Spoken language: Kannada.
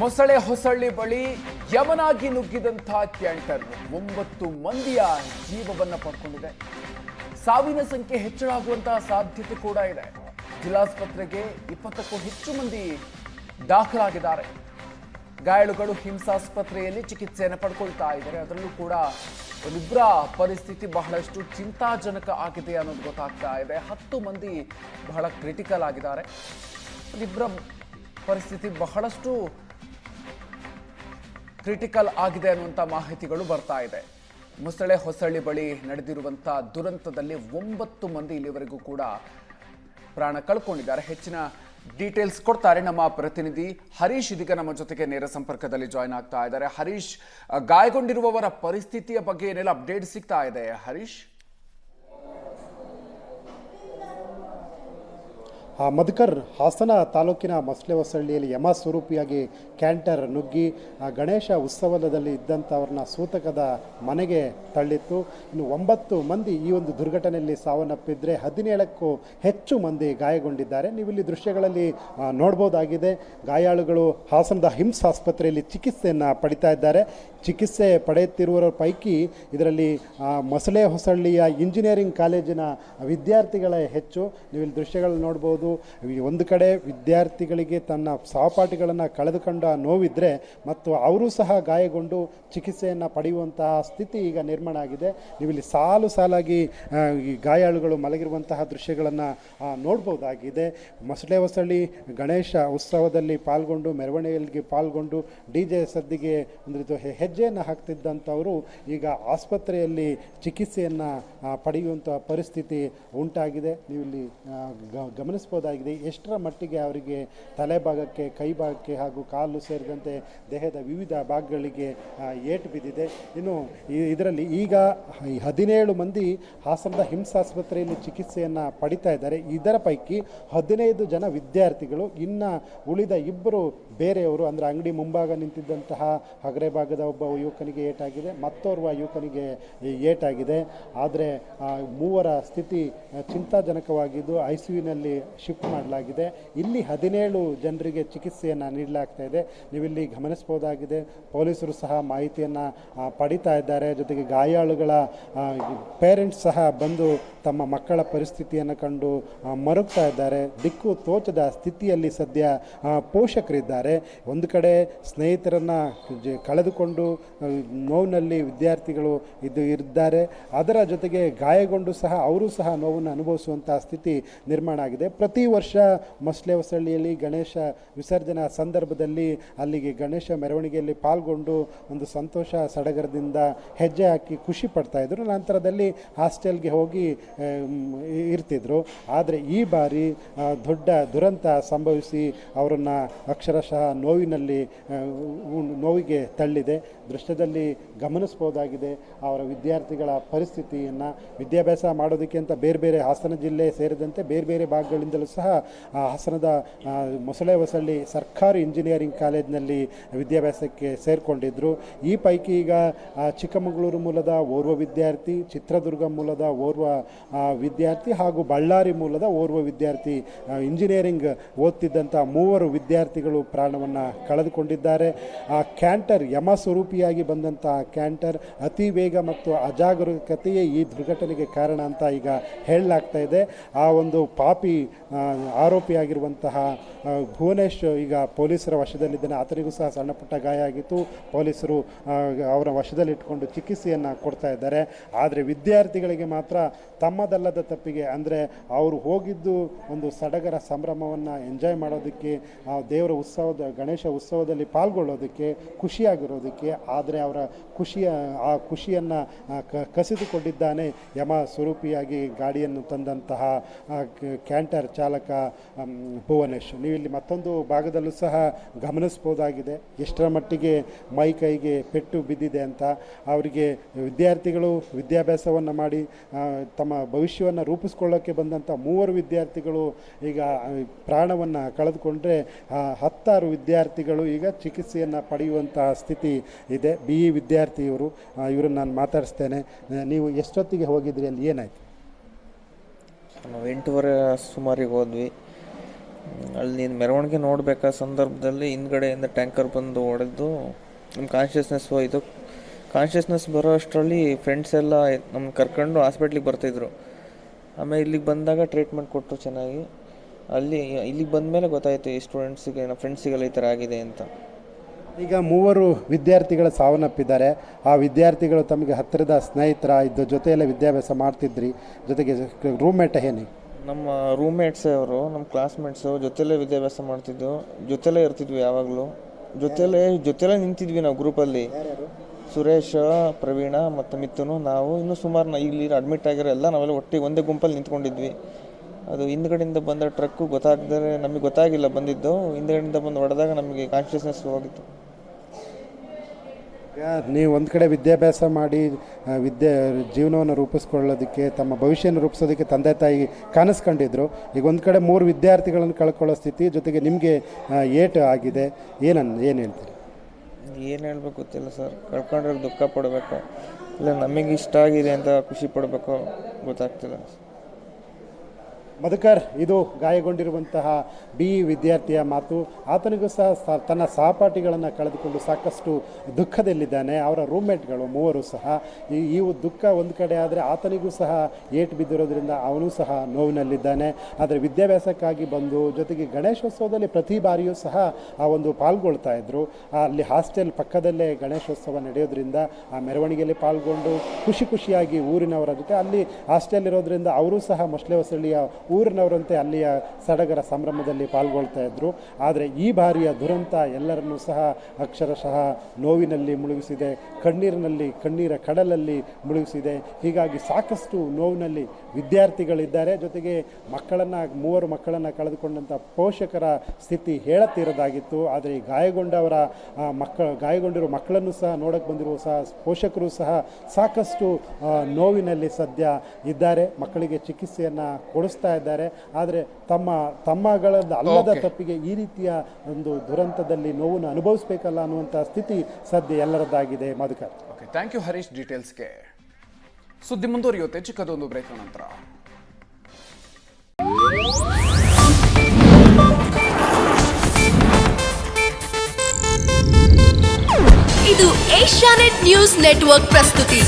ಮೊಸಳೆ ಹೊಸಳ್ಳಿ ಬಳಿ ಯಮನಾಗಿ ನುಗ್ಗಿದಂಥ ಕ್ಯಾಂಟರ್. ಒಂಬತ್ತು ಮಂದಿಯ ಜೀವವನ್ನು ಪಡ್ಕೊಂಡಿದೆ. ಸಾವಿನ ಸಂಖ್ಯೆ ಹೆಚ್ಚಳಾಗುವಂತಹ ಸಾಧ್ಯತೆ ಕೂಡ ಇದೆ. ಜಿಲ್ಲಾಸ್ಪತ್ರೆಗೆ ಇಪ್ಪತ್ತಕ್ಕೂ ಹೆಚ್ಚು ಮಂದಿ ದಾಖಲಾಗಿದ್ದಾರೆ. ಗಾಯಾಳುಗಳು ಹಿಂಸಾಸ್ಪತ್ರೆಯಲ್ಲಿ ಚಿಕಿತ್ಸೆಯನ್ನು ಪಡ್ಕೊಳ್ತಾ ಇದ್ದಾರೆ. ಅದರಲ್ಲೂ ಕೂಡ ಒಂದಿಬ್ಬರ ಪರಿಸ್ಥಿತಿ ಬಹಳಷ್ಟು ಚಿಂತಾಜನಕ ಆಗಿದೆ ಅನ್ನೋದು ಗೊತ್ತಾಗ್ತಾ ಇದೆ. ಹತ್ತು ಮಂದಿ ಬಹಳ ಕ್ರಿಟಿಕಲ್ ಆಗಿದ್ದಾರೆ. ಒಂದಿಬ್ಬರ ಪರಿಸ್ಥಿತಿ ಬಹಳಷ್ಟು ಕ್ರಿಟಿಕಲ್ ಆಗಿದೆ ಅನ್ನುವಂಥ ಮಾಹಿತಿಗಳು ಬರ್ತಾ ಇದೆ. ಮುಸಳೆ ಹೊಸಳ್ಳಿ ಬಳಿ ನಡೆದಿರುವಂಥ ದುರಂತದಲ್ಲಿ ಒಂಬತ್ತು ಮಂದಿ ಇಲ್ಲಿವರೆಗೂ ಕೂಡ ಪ್ರಾಣ ಕಳ್ಕೊಂಡಿದ್ದಾರೆ. ಹೆಚ್ಚಿನ ಡೀಟೇಲ್ಸ್ ಕೊಡ್ತಾರೆ ನಮ್ಮ ಪ್ರತಿನಿಧಿ ಹರೀಶ್. ಇದೀಗ ನಮ್ಮ ಜೊತೆಗೆ ನೇರ ಸಂಪರ್ಕದಲ್ಲಿ ಜಾಯ್ನ್ ಆಗ್ತಾ ಇದ್ದಾರೆ. ಹರೀಶ್, ಗಾಯಗೊಂಡಿರುವವರ ಪರಿಸ್ಥಿತಿಯ ಬಗ್ಗೆ ಏನೆಲ್ಲ ಅಪ್ಡೇಟ್ ಸಿಗ್ತಾ ಇದೆ? ಹರೀಶ್? ಮಧುಕರ್ ಹಾಸನ ತಾಲೂಕಿನ ಮಸ್ಲೆ ಹೊಸಳ್ಳಿಯಲ್ಲಿ ಯಮ ಸ್ವರೂಪಿಯಾಗಿ ಕ್ಯಾಂಟರ್ ನುಗ್ಗಿ ಗಣೇಶ ಉತ್ಸವದಲ್ಲಿ ಇದ್ದಂಥವ್ರನ್ನ ಸೂತಕದ ಮನೆಗೆ ತಳ್ಳಿತ್ತು. ಇನ್ನು ಒಂಬತ್ತು ಮಂದಿ ಈ ಒಂದು ದುರ್ಘಟನೆಯಲ್ಲಿ ಸಾವನ್ನಪ್ಪಿದ್ರೆ ಹದಿನೇಳಕ್ಕೂ ಹೆಚ್ಚು ಮಂದಿ ಗಾಯಗೊಂಡಿದ್ದಾರೆ. ನೀವು ಇಲ್ಲಿ ದೃಶ್ಯಗಳಲ್ಲಿ ನೋಡ್ಬೋದಾಗಿದೆ. ಗಾಯಾಳುಗಳು ಹಾಸನದ ಹಿಮ್ಸ್ ಆಸ್ಪತ್ರೆಯಲ್ಲಿ ಚಿಕಿತ್ಸೆಯನ್ನು ಪಡಿತಾ ಇದ್ದಾರೆ. ಚಿಕಿತ್ಸೆ ಪಡೆಯುತ್ತಿರುವವರ ಪೈಕಿ ಇದರಲ್ಲಿ ಮಸಳೆ ಹೊಸಳ್ಳಿಯ ಇಂಜಿನಿಯರಿಂಗ್ ಕಾಲೇಜಿನ ವಿದ್ಯಾರ್ಥಿಗಳೇ ಹೆಚ್ಚು. ನೀವು ಇಲ್ಲಿ ನೋಡ್ಬೋದು. ಒಂದು ಕಡೆ ವಿದ್ಯಾರ್ಥಿಗಳಿಗೆ ತನ್ನ ಸಹಪಾಠಿಗಳನ್ನು ಕಳೆದುಕೊಂಡ ನೋವಿದ್ರೆ ಮತ್ತು ಅವರು ಸಹ ಗಾಯಗೊಂಡು ಚಿಕಿತ್ಸೆಯನ್ನು ಪಡೆಯುವಂತಹ ಸ್ಥಿತಿ ಈಗ ನಿರ್ಮಾಣ ಆಗಿದೆ. ನೀವು ಇಲ್ಲಿ ಸಾಲು ಸಾಲಾಗಿ ಈ ಗಾಯಾಳುಗಳು ಮಲಗಿರುವಂತಹ ದೃಶ್ಯಗಳನ್ನು ನೋಡ್ಬೋದಾಗಿದೆ. ಮೊಸಳೆ ಹೊಸಳ್ಳಿ ಗಣೇಶ ಉತ್ಸವದಲ್ಲಿ ಪಾಲ್ಗೊಂಡು, ಮೆರವಣಿಗೆಯಲ್ಲಿ ಪಾಲ್ಗೊಂಡು ಡಿ ಜೆ ಸದ್ದಿಗೆ ಒಂದು ಹೆಜ್ಜೆಯನ್ನು ಹಾಕ್ತಿದ್ದಂಥವರು ಈಗ ಆಸ್ಪತ್ರೆಯಲ್ಲಿ ಚಿಕಿತ್ಸೆಯನ್ನು ಪಡೆಯುವಂಥ ಪರಿಸ್ಥಿತಿ ಉಂಟಾಗಿದೆ. ನೀವು ಇಲ್ಲಿ ಗಮನಿಸ್ಬೋದಾಗಿದೆ ಎಷ್ಟರ ಮಟ್ಟಿಗೆ ಅವರಿಗೆ ತಲೆಭಾಗಕ್ಕೆ ಕೈ ಭಾಗಕ್ಕೆ ಹಾಗೂ ಕಾಲು ಸೇರಿದಂತೆ ದೇಹದ ವಿವಿಧ ಭಾಗಗಳಿಗೆ ಏಟು ಬಿದ್ದಿದೆ. ಇನ್ನು ಇದರಲ್ಲಿ ಈಗ ಹದಿನೇಳು ಮಂದಿ ಹಾಸನದ ಹಿಮ್ಸ್ ಆಸ್ಪತ್ರೆಯಲ್ಲಿ ಚಿಕಿತ್ಸೆಯನ್ನು ಪಡಿತಾ ಇದ್ದಾರೆ. ಇದರ ಪೈಕಿ ಹದಿನೈದು ಜನ ವಿದ್ಯಾರ್ಥಿಗಳು, ಇನ್ನು ಉಳಿದ ಇಬ್ಬರು ಬೇರೆಯವರು, ಅಂದರೆ ಅಂಗಡಿ ಮುಂಭಾಗ ನಿಂತಿದ್ದಂತಹ ಹಗರೆ ಭಾಗದ ಒಬ್ಬ ಯುವಕನಿಗೆ ಏಟಾಗಿದೆ, ಮತ್ತೋರ್ವ ಯುವಕನಿಗೆ ಏಟಾಗಿದೆ. ಆದರೆ ಮೂವರ ಸ್ಥಿತಿ ಚಿಂತಾಜನಕವಾಗಿದ್ದು, ಐ ಸಿ ಯುನಲ್ಲಿ ಶಿಫ್ಟ್ ಮಾಡಲಾಗಿದೆ. ಇಲ್ಲಿ ಹದಿನೇಳು ಜನರಿಗೆ ಚಿಕಿತ್ಸೆಯನ್ನು ನೀಡಲಾಗ್ತಾ ಇದೆ. ನೀವಿಲ್ಲಿ ಗಮನಿಸ್ಬೋದಾಗಿದೆ ಪೊಲೀಸರು ಸಹ ಮಾಹಿತಿಯನ್ನು ಪಡಿತಾ ಇದ್ದಾರೆ. ಜೊತೆಗೆ ಗಾಯಾಳುಗಳ ಪೇರೆಂಟ್ಸ್ ಸಹ ಬಂದು ತಮ್ಮ ಮಕ್ಕಳ ಪರಿಸ್ಥಿತಿಯನ್ನು ಕಂಡು ಮರುಗ್ತಾ ಇದ್ದಾರೆ. ದಿಕ್ಕು ತೋಚದ ಸ್ಥಿತಿಯಲ್ಲಿ ಸದ್ಯ ಪೋಷಕರಿದ್ದಾರೆ. ಒಂದು ಕಡೆ ಸ್ನೇಹಿತರನ್ನು ಕಳೆದುಕೊಂಡು ನೋವಿನಲ್ಲಿ ವಿದ್ಯಾರ್ಥಿಗಳು ಇದು ಇದ್ದಾರೆ. ಅದರ ಜೊತೆಗೆ ಗಾಯಗೊಂಡು ಸಹ ಅವರು ಸಹ ನೋವನ್ನು ಅನುಭವಿಸುವಂಥ ಸ್ಥಿತಿ ನಿರ್ಮಾಣ ಆಗಿದೆ. ಪ್ರತಿ ವರ್ಷ ಮಸ್ಲೆ ಹೊಸಳ್ಳಿಯಲ್ಲಿ ಗಣೇಶ ವಿಸರ್ಜನಾ ಸಂದರ್ಭದಲ್ಲಿ ಅಲ್ಲಿಗೆ ಗಣೇಶ ಮೆರವಣಿಗೆಯಲ್ಲಿ ಪಾಲ್ಗೊಂಡು ಒಂದು ಸಂತೋಷ ಸಡಗರದಿಂದ ಹೆಜ್ಜೆ ಹಾಕಿ ಖುಷಿ ಪಡ್ತಾ ಇದ್ರು. ನಂತರದಲ್ಲಿ ಹಾಸ್ಟೆಲ್ಗೆ ಹೋಗಿ ಇರ್ತಿದ್ರು. ಆದರೆ ಈ ಬಾರಿ ದೊಡ್ಡ ದುರಂತ ಸಂಭವಿಸಿ ಅವರನ್ನು ಅಕ್ಷರಶಃ ನೋವಿನಲ್ಲಿ ನೋವಿಗೆ ತಳ್ಳಿದೆ. ದೃಶ್ಯದಲ್ಲಿ ಗಮನಿಸ್ಬೋದಾಗಿದೆ ಅವರ ವಿದ್ಯಾರ್ಥಿಗಳ ಪರಿಸ್ಥಿತಿಯನ್ನು. ವಿದ್ಯಾಭ್ಯಾಸ ಮಾಡೋದಕ್ಕೆ ಅಂತ ಬೇರೆ ಬೇರೆ ಹಾಸನ ಜಿಲ್ಲೆ ಸೇರಿದಂತೆ ಬೇರೆ ಬೇರೆ ಭಾಗಗಳಿಂದಲೂ ಸಹ ಹಾಸನದ ಮೊಸಳೆ ಹೊಸಳ್ಳಿ ಸರ್ಕಾರಿ ಇಂಜಿನಿಯರಿಂಗ್ ಕಾಲೇಜಿನಲ್ಲಿ ವಿದ್ಯಾಭ್ಯಾಸಕ್ಕೆ ಸೇರಿಕೊಂಡಿದ್ದರು ಈ ಪೈಕಿ ಈಗ ಚಿಕ್ಕಮಗಳೂರು ಮೂಲದ ಓರ್ವ ವಿದ್ಯಾರ್ಥಿ, ಚಿತ್ರದುರ್ಗ ಮೂಲದ ಓರ್ವ ವಿದ್ಯಾರ್ಥಿ ಹಾಗೂ ಬಳ್ಳಾರಿ ಮೂಲದ ಓರ್ವ ವಿದ್ಯಾರ್ಥಿ ಇಂಜಿನಿಯರಿಂಗ್ ಓದ್ತಿದ್ದಂಥ ಮೂವರು ವಿದ್ಯಾರ್ಥಿಗಳು ಪ್ರಾಣವನ್ನು ಕಳೆದುಕೊಂಡಿದ್ದಾರೆ. ಆ ಕ್ಯಾಂಟರ್ ಯಮ ಸ್ವರೂಪಿಯಾಗಿ ಬಂದಂಥ ಕ್ಯಾಂಟರ್ ಅತಿ ವೇಗ ಮತ್ತು ಅಜಾಗರೂಕತೆಯೇ ಈ ದುರ್ಘಟನೆಗೆ ಕಾರಣ ಅಂತ ಈಗ ಹೇಳಲಾಗ್ತಾ ಇದೆ. ಆ ಒಂದು ಪಾಪಿ ಆರೋಪಿಯಾಗಿರುವಂತಹ ಭುವನೇಶ್ ಈಗ ಪೊಲೀಸರ ವಶದಲ್ಲಿದ್ದಾನೆ. ಆತನಿಗೂ ಸಹ ಸಣ್ಣ ಪುಟ್ಟ ಗಾಯ ಆಗಿತ್ತು. ಪೊಲೀಸರು ಅವರ ವಶದಲ್ಲಿಟ್ಕೊಂಡು ಚಿಕಿತ್ಸೆಯನ್ನು ಕೊಡ್ತಾ ಇದ್ದಾರೆ. ಆದರೆ ವಿದ್ಯಾರ್ಥಿಗಳಿಗೆ ಮಾತ್ರ ತಮ್ಮದಲ್ಲದ ತಪ್ಪಿಗೆ, ಅಂದರೆ ಅವರು ಹೋಗಿದ್ದು ಒಂದು ಸಡಗರ ಸಂಭ್ರಮವನ್ನು ಎಂಜಾಯ್ ಮಾಡೋದಕ್ಕೆ, ಆ ದೇವರ ಉತ್ಸವದ, ಗಣೇಶ ಉತ್ಸವದಲ್ಲಿ ಪಾಲ್ಗೊಳ್ಳೋದಕ್ಕೆ, ಖುಷಿಯಾಗಿರೋದಕ್ಕೆ, ಆದರೆ ಅವರ ಖುಷಿಯ, ಆ ಖುಷಿಯನ್ನು ಕಸಿದುಕೊಂಡಿದ್ದಾನೆ ಯಮ ಸ್ವರೂಪಿಯಾಗಿ ಗಾಡಿಯನ್ನು ತಂದಂತಹ ಕ್ಯಾಂಟರ್ ಚಾಲಕ ಭುವನೇಶ್ ನೀವು ಇಲ್ಲಿ ಮತ್ತೊಂದು ಭಾಗದಲ್ಲೂ ಸಹ ಗಮನಿಸ್ಬೋದಾಗಿದೆ. ಎಷ್ಟರ ಮಟ್ಟಿಗೆ ಮೈ ಕೈಗೆ ಪೆಟ್ಟು ಬಿದ್ದಿದೆ ಅಂತ. ಅವರಿಗೆ ವಿದ್ಯಾರ್ಥಿಗಳು ವಿದ್ಯಾಭ್ಯಾಸವನ್ನು ಮಾಡಿ ತಮ್ಮ ಭವಿಷ್ಯವನ್ನು ರೂಪಿಸ್ಕೊಳ್ಳೋಕ್ಕೆ ಬಂದಂಥ ಮೂವರು ವಿದ್ಯಾರ್ಥಿಗಳು ಈಗ ಪ್ರಾಣವನ್ನು ಕಳೆದುಕೊಂಡ್ರೆ ಹತ್ತಾರು ವಿದ್ಯಾರ್ಥಿಗಳು ಈಗ ಚಿಕಿತ್ಸೆಯನ್ನು ಪಡೆಯುವಂತಹ ಸ್ಥಿತಿ ಇದೆ. ಬಿ ಇ ವಿದ್ಯಾರ್ಥಿ ಇವರು ಇವರನ್ನು ನಾನು ಮಾತಾಡಿಸ್ತೇನೆ. ನೀವು ಎಷ್ಟೊತ್ತಿಗೆ ಹೋಗಿದ್ರಿ ಅಲ್ಲಿ? ಏನಾಯ್ತು? ನಾವು ಎಂಟೂವರೆ ಸುಮಾರಿಗೆ ಹೋದ್ವಿ. ಅಲ್ಲಿ ನೀನು ಮೆರವಣಿಗೆ ನೋಡಬೇಕಾದ ಸಂದರ್ಭದಲ್ಲಿ ಹಿಂದ್ಗಡೆಯಿಂದ ಟ್ಯಾಂಕರ್ ಬಂದು ಹೊಡೆದು ನಮ್ಮ ಕಾನ್ಷಿಯಸ್ನೆಸ್ ಹೋಯಿತು. ಕಾನ್ಷಿಯಸ್ನೆಸ್ ಬರೋ ಅಷ್ಟರಲ್ಲಿ ಫ್ರೆಂಡ್ಸ್ ಎಲ್ಲ ನಮ್ಮ ಕರ್ಕೊಂಡು ಹಾಸ್ಪಿಟ್ಲಿಗೆ ಬರ್ತಿದ್ರು. ಆಮೇಲೆ ಇಲ್ಲಿಗೆ ಬಂದಾಗ ಟ್ರೀಟ್ಮೆಂಟ್ ಕೊಟ್ಟರು ಚೆನ್ನಾಗಿ. ಅಲ್ಲಿ ಇಲ್ಲಿಗೆ ಬಂದ ಮೇಲೆ ಗೊತ್ತಾಯಿತು ಈ ಸ್ಟೂಡೆಂಟ್ಸಿಗೆ ನಮ್ಮ ಫ್ರೆಂಡ್ಸಿಗೆಲ್ಲ ಈ ಥರ ಆಗಿದೆ ಅಂತ. ಈಗ ಮೂವರು ವಿದ್ಯಾರ್ಥಿಗಳ ಸಾವನ್ನಪ್ಪಿದ್ದಾರೆ. ಆ ವಿದ್ಯಾರ್ಥಿಗಳು ತಮಗೆ ಹತ್ತಿರದ ಸ್ನೇಹಿತರ ಇದ್ದ ಜೊತೆಯಲ್ಲೇ ವಿದ್ಯಾಭ್ಯಾಸ ಮಾಡ್ತಿದ್ರಿ. ಜೊತೆಗೆ ರೂಮ್ಮೇಟ್ ಏನೇ? ನಮ್ಮ ರೂಮ್ಮೇಟ್ಸೇ ಅವರು ನಮ್ಮ ಕ್ಲಾಸ್ಮೇಟ್ಸು ಜೊತೆಲೇ ವಿದ್ಯಾಭ್ಯಾಸ ಮಾಡ್ತಿದ್ದು. ಜೊತೆಲೇ ಇರ್ತಿದ್ವಿ ಯಾವಾಗಲೂ. ಜೊತೆಲೇ ಜೊತೆಲೇ ನಿಂತಿದ್ವಿ ನಾವು ಗ್ರೂಪಲ್ಲಿ ಸುರೇಶ್, ಪ್ರವೀಣ ಮತ್ತು ಮಿಥುನು ನಾವು ಇನ್ನೂ ಸುಮಾರು ಇಲ್ಲಿ ಅಡ್ಮಿಟ್ ಆಗಿರೋ ಎಲ್ಲ ನಾವೆಲ್ಲ ಒಟ್ಟಿಗೆ ಒಂದೇ ಗುಂಪಲ್ಲಿ ನಿಂತ್ಕೊಂಡಿದ್ವಿ. ಅದು ಹಿಂದ್ಗಡೆಯಿಂದ ಬಂದ ಟ್ರಕ್ಕು ಗೊತ್ತಾಗದರೆ ನಮಗೆ ಗೊತ್ತಾಗಿಲ್ಲ ಬಂದಿದ್ದು. ಹಿಂದ್ಗಡೆಯಿಂದ ಬಂದು ಹೊಡೆದಾಗ ನಮಗೆ ಕಾನ್ಷಿಯಸ್ನೆಸ್ ಹೋಗಿತ್ತು. ನೀವು ಒಂದು ಕಡೆ ವಿದ್ಯಾಭ್ಯಾಸ ಮಾಡಿ ವಿದ್ಯೆ, ಜೀವನವನ್ನು ರೂಪಿಸ್ಕೊಳ್ಳೋದಕ್ಕೆ, ತಮ್ಮ ಭವಿಷ್ಯನ ರೂಪಿಸೋದಕ್ಕೆ ತಂದೆ ತಾಯಿ ಕಾಣಿಸ್ಕೊಂಡಿದ್ರು. ಈಗ ಒಂದು ಕಡೆ ಮೂರು ವಿದ್ಯಾರ್ಥಿಗಳನ್ನು ಕಳ್ಕೊಳ್ಳೋ ಸ್ಥಿತಿ ಜೊತೆಗೆ ನಿಮಗೆ ಏಟು ಆಗಿದೆ. ಏನನ್ ಏನು ಹೇಳ್ತೀರಿ? ಏನು ಹೇಳ್ಬೇಕು ಗೊತ್ತಿಲ್ಲ ಸರ್. ಕಳ್ಕೊಂಡ್ರೆ ದುಃಖ ಪಡಬೇಕು. ಇಲ್ಲ, ನಮಗೆ ಇಷ್ಟ ಆಗಿದೆ ಅಂತ ಖುಷಿ ಪಡಬೇಕು. ಗೊತ್ತಾಗ್ತಿಲ್ಲ. ಮಧುಕರ್, ಇದು ಗಾಯಗೊಂಡಿರುವಂತಹ ಬಿ ವಿದ್ಯಾರ್ಥಿಯ ಮಾತು. ಆತನಿಗೂ ಸಹ ತನ್ನ ಸಹಪಾಠಿಗಳನ್ನು ಕಳೆದುಕೊಂಡು ಸಾಕಷ್ಟು ದುಃಖದಲ್ಲಿದ್ದಾನೆ. ಅವರ ರೂಮ್ಮೇಟ್ಗಳು ಮೂವರು ಸಹ. ಈ ಈ ದುಃಖ ಒಂದು ಕಡೆ ಆದರೆ ಆತನಿಗೂ ಸಹ ಏಟು ಬಿದ್ದಿರೋದ್ರಿಂದ ಅವನು ಸಹ ನೋವಿನಲ್ಲಿದ್ದಾನೆ. ಆದರೆ ವಿದ್ಯಾಭ್ಯಾಸಕ್ಕಾಗಿ ಬಂದು ಜೊತೆಗೆ ಗಣೇಶೋತ್ಸವದಲ್ಲಿ ಪ್ರತಿ ಬಾರಿಯೂ ಸಹ ಆ ಒಂದು ಪಾಲ್ಗೊಳ್ತಾ ಇದ್ದರು ಅಲ್ಲಿ ಹಾಸ್ಟೆಲ್ ಪಕ್ಕದಲ್ಲೇ ಗಣೇಶೋತ್ಸವ ನಡೆಯೋದ್ರಿಂದ ಆ ಮೆರವಣಿಗೆಯಲ್ಲಿ ಪಾಲ್ಗೊಂಡು ಖುಷಿ ಖುಷಿಯಾಗಿ ಊರಿನವರ ಜೊತೆ ಅಲ್ಲಿ ಹಾಸ್ಟೆಲ್ ಇರೋದ್ರಿಂದ ಅವರು ಸಹ ಮೊಸಳೆ ಹೊಸಳ್ಳಿಯ ಊರಿನವರಂತೆ ಅಲ್ಲಿಯ ಸಡಗರ ಸಂಭ್ರಮದಲ್ಲಿ ಪಾಲ್ಗೊಳ್ತಾ ಇದ್ದರು ಆದರೆ ಈ ಬಾರಿಯ ದುರಂತ ಎಲ್ಲರನ್ನೂ ಸಹ ಅಕ್ಷರಶಃ ನೋವಿನಲ್ಲಿ ಮುಳುಗಿಸಿದೆ, ಕಣ್ಣೀರಿನಲ್ಲಿ, ಕಣ್ಣೀರ ಕಡಲಲ್ಲಿ ಮುಳುಗಿಸಿದೆ. ಹೀಗಾಗಿ ಸಾಕಷ್ಟು ನೋವಿನಲ್ಲಿ ವಿದ್ಯಾರ್ಥಿಗಳಿದ್ದಾರೆ. ಜೊತೆಗೆ ಮಕ್ಕಳನ್ನು, ಮೂವರು ಮಕ್ಕಳನ್ನು ಕಳೆದುಕೊಂಡಂಥ ಪೋಷಕರ ಸ್ಥಿತಿ ಹೇಳತ್ತಿರೋದಾಗಿತ್ತು ಆದರೆ ಗಾಯಗೊಂಡವರ ಮಕ್ಕ ಮಕ್ಕಳ, ಗಾಯಗೊಂಡಿರೋ ಮಕ್ಕಳನ್ನು ಸಹ ನೋಡಕ್ಕೆ ಬಂದಿರುವ ಸಹ ಪೋಷಕರು ಸಹ ಸಾಕಷ್ಟು ನೋವಿನಲ್ಲಿ ಸದ್ಯ ಇದ್ದಾರೆ. ಮಕ್ಕಳಿಗೆ ಚಿಕಿತ್ಸೆಯನ್ನು ಕೊಡಿಸ್ತಾ ಇದ್ದಾರೆ. ಆದರೆ ತಮ್ಮ ತಮ್ಮಗಳ ಅಲ್ಲದ ತಪ್ಪಿಗೆ ಈ ರೀತಿಯ ಒಂದು ದುರಂತದಲ್ಲಿ ನೋವನ್ನು ಅನುಭವಿಸಬೇಕಲ್ಲ ಅನ್ನುವಂಥ ಸ್ಥಿತಿ ಸದ್ಯ ಎಲ್ಲರದ್ದಾಗಿದೆ. Madhukar. Okay thank you Harish ಡೀಟೇಲ್ಸ್ಗೆ ಸುದ್ದಿ ಮುಂದುವರಿಯುತ್ತೆ. ಚಿಕ್ಕದೊಂದು ಬ್ರೇಕ್ ನಂತರ. ಇದು ಏಷ್ಯಾನೆಟ್ ನ್ಯೂಸ್ ನೆಟ್ವರ್ಕ್ ಪ್ರಸ್ತುತಿ.